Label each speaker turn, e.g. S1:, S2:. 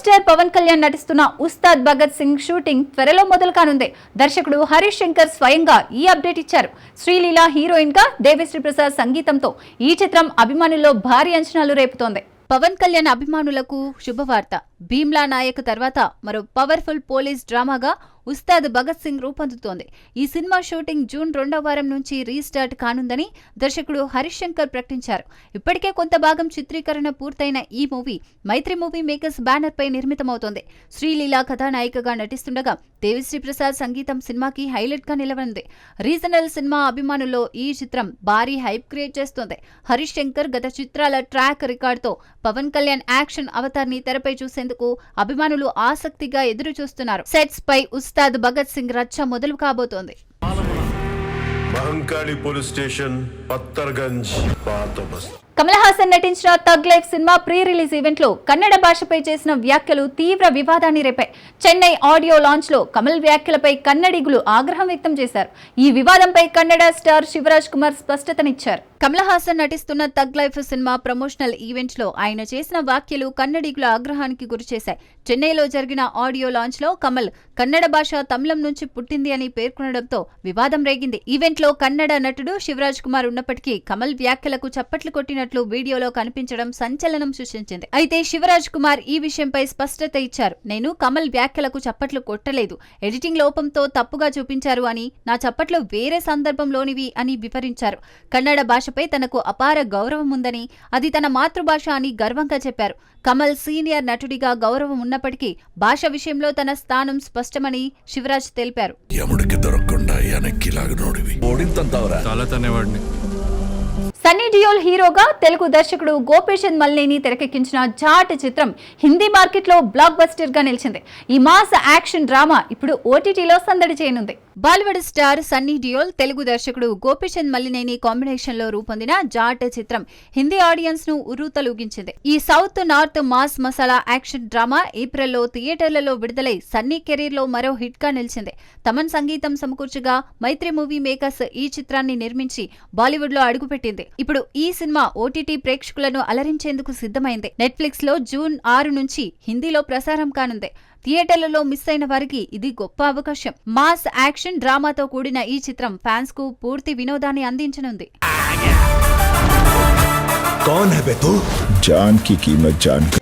S1: Star Pawan Kalyan నటిస్తున్న Ustaad Bhagat Singh shooting త్వరలో మొదలు కానుంది. దర్శకుడు హరీష్ శంకర్ స్వయంగా ఈ అప్డేట్ ఇచ్చారు. శ్రీలీల హీరోయిన్గా దేవిశ్రీ ప్రసాద్ సంగీతంతో ఈ చిత్రం అభిమానుల్లో భారీ అంచనాలు రేపుతోంది. పవన్ కళ్యాణ్ అభిమానులకు శుభవార్త. భీమ్లా నాయక్ తర్వాత మరో పవర్ఫుల్ పోలీస్ డ్రామాగా ఉస్తాద్ భగత్ సింగ్ రూపొందుతోంది. ఈ సినిమా షూటింగ్ జూన్ రెండో వారం నుంచి రీస్టార్ట్ కానుందని దర్శకుడు హరీష్ శంకర్ ప్రకటించారు. ఇప్పటికే కొంత భాగం చిత్రీకరణ పూర్తయిన ఈ movie Mythri movie makers banner పై నిర్మితమవుతోంది. శ్రీలీల కథానాయికగా నటిస్తుండగా దేవిశ్రీ ప్రసాద్ సంగీతం సినిమాకి హైలైట్గా నిలవనుంది. రీజనల్ సినిమా అభిమానుల్లో ఈ చిత్రం భారీ హైప్ క్రియేట్ చేస్తోంది. హరీష్ శంకర్ గత చిత్రాల ట్రాక్ రికార్డ్తో పవన్ కళ్యాణ్ యాక్షన్ అవతార్ని తెరపై చూసేందుకు చేసేందుకు అభిమానులు ఆసక్తిగా ఎదురు చూస్తున్నారు సెట్స్ పై ఉస్తాద్ భగత్ సింగ్ రచ్చ మొదలు కాబోతోంది.
S2: మహంకాళి పోలీస్ స్టేషన్ పత్తర్గంజ్ పాత బస్తీ
S1: కమల్ హాసన్ నటించిన తగ్ లైఫ్ సినిమా ప్రీ రిలీజ్ ఈవెంట్లో కన్నడ భాషపై చేసిన వ్యాఖ్యలు తీవ్ర వివాదాన్ని రేపాయి. చెన్నై ఆడియో లాంచ్లో కమల్ వ్యాఖ్యలపై కన్నడిగులు ఆగ్రహం వ్యక్తం చేశారు. ఈ వివాదంపై కన్నడ స్టార్ శివరాజ్ కుమార్ స్పష్టతనిచ్చారు. కమల్ హాసన్ నటిస్తున్న తగ్ లైఫ్ సినిమా ప్రమోషనల్ ఈవెంట్లో ఆయన చేసిన వ్యాఖ్యలు కన్నడిగుల ఆగ్రహానికి గురిచేశాయి చెన్నైలో జరిగిన ఆడియో లాంచ్లో కమల్ కన్నడ భాష తమిళం నుంచి పుట్టింది అని పేర్కొనడంతో వివాదం రేగింది. ఈవెంట్లో కన్నడ నటుడు శివరాజ్ కుమార్ ఉన్నప్పటికీ కమల్ వ్యాఖ్యలకు చప్పట్లు కొట్టినట్టు కొట్టినట్లు వీడియోలో కనిపించడం సంచలనం సృష్టించింది. అయితే శివరాజ్ కుమార్ ఈ విషయంపై స్పష్టత ఇచ్చారు. నేను కమల్ వ్యాఖ్యలకు చప్పట్లు కొట్టలేదు. ఎడిటింగ్ లోపంతో తప్పుగా చూపించారు అని నా చప్పట్లు వేరే సందర్భంలోనివి అని వివరించారు. కన్నడ భాషపై తనకు అపార గౌరవం ఉందని అది తన మాతృభాష అని గర్వంగా చెప్పారు. కమల్ సీనియర్ నటుడిగా గౌరవం ఉన్నప్పటికీ భాష విషయంలో తన స్థానం స్పష్టమని శివరాజ్ తెలిపారు.
S3: యముడికి దొరకకుండా వెనక్కి లాగనోడివి. ఓడింతంతావరా?
S4: చాలా తనేవాడిని.
S1: సన్నీ డియోల్ హీరోగా తెలుగు దర్శకుడు గోపీచంద్ మల్లేని తెరకెక్కించిన జాట్ చిత్రం హిందీ మార్కెట్లో బ్లాక్ బస్టర్గా నిలిచింది. ఈ మాస్ యాక్షన్ డ్రామా ఇప్పుడు ఓటీటీలో సందడి చేయనుంది. బాలీవుడ్ స్టార్ సన్నీ డియోల్ తెలుగు దర్శకుడు గోపీచంద్ మల్లినేని కాంబినేషన్లో రూపొందిన జాట్ చిత్రం హిందీ ఆడియన్స్ను ఉర్రూతలూగించింది. ఈ south north mass masala action drama ఏప్రిల్లో థియేటర్లలో విడుదలై సన్నీ కెరీర్లో మరో హిట్గా నిలిచింది. తమన్ సంగీతం సమకూర్చగా మైత్రి మూవీ మేకర్స్ ఈ చిత్రాన్ని నిర్మించి బాలీవుడ్లో అడుగుపెట్టింది. ఇప్పుడు ఈ సినిమా ఓటీటీ ప్రేక్షకులను అలరించేందుకు సిద్ధమైంది. నెట్ఫ్లిక్స్లో జూన్ ఆరు నుంచి హిందీలో ప్రసారం కానుంది. థియేటర్లలో మిస్ అయిన వారికి ఇది గొప్ప అవకాశం మాస్ యాక్షన్ డ్రామాతో కూడిన ఈ చిత్రం ఫ్యాన్స్ కు పూర్తి వినోదాన్ని అందించనుంది
S5: कौन है बे तू
S6: जान की कीमत जानकर